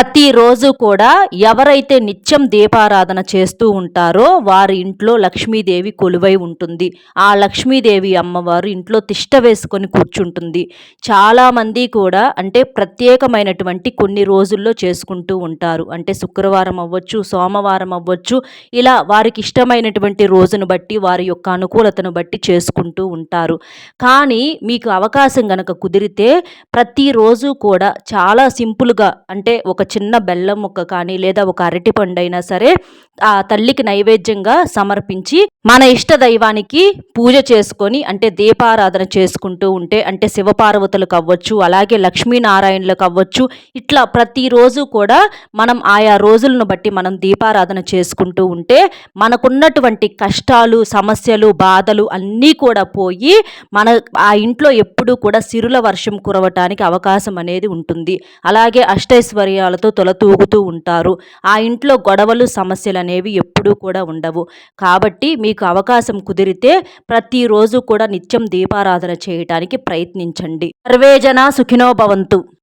ప్రతిరోజు కూడా ఎవరైతే నిత్యం దీపారాధన చేస్తూ ఉంటారో వారి ఇంట్లో లక్ష్మీదేవి కొలువై ఉంటుంది. ఆ లక్ష్మీదేవి అమ్మవారు ఇంట్లో తిష్ట వేసుకొని కూర్చుంటుంది. చాలామంది కూడా అంటే ప్రత్యేకమైనటువంటి కొన్ని రోజుల్లో చేసుకుంటూ ఉంటారు. అంటే శుక్రవారం అవ్వచ్చు సోమవారం అవ్వచ్చు ఇలా వారికి ఇష్టమైనటువంటి రోజును బట్టి వారి యొక్క అనుకూలతను బట్టి చేసుకుంటూ ఉంటారు. కానీ మీకు అవకాశం గనక కుదిరితే ప్రతిరోజు కూడా చాలా సింపుల్గా అంటే ఒక ఒక చిన్న బెల్లం ముక్క కానీ లేదా ఒక అరటి అయినా సరే ఆ తల్లికి నైవేద్యంగా సమర్పించి మన ఇష్ట దైవానికి పూజ చేసుకొని అంటే దీపారాధన చేసుకుంటూ ఉంటే అంటే శివపార్వతులకు అవ్వచ్చు అలాగే లక్ష్మీనారాయణులకు అవ్వచ్చు ఇట్లా ప్రతిరోజు కూడా మనం ఆయా రోజులను బట్టి మనం దీపారాధన చేసుకుంటూ ఉంటే మనకున్నటువంటి కష్టాలు సమస్యలు బాధలు అన్నీ కూడా పోయి మన ఆ ఇంట్లో ఎప్పుడూ కూడా సిరుల వర్షం కురవటానికి అవకాశం అనేది ఉంటుంది. అలాగే అష్టైశ్వర్యాలతో తొలతూగుతూ ఉంటారు. ఆ ఇంట్లో గొడవలు సమస్యలు అనేవి ఎప్పుడూ కూడా ఉండవు. కాబట్టి మీకు అవకాశం కుదిరితే ప్రతిరోజు కూడా నిత్యం దీపారాధన చేయటానికి ప్రయత్నించండి. సర్వేజన సుఖినోభవంతు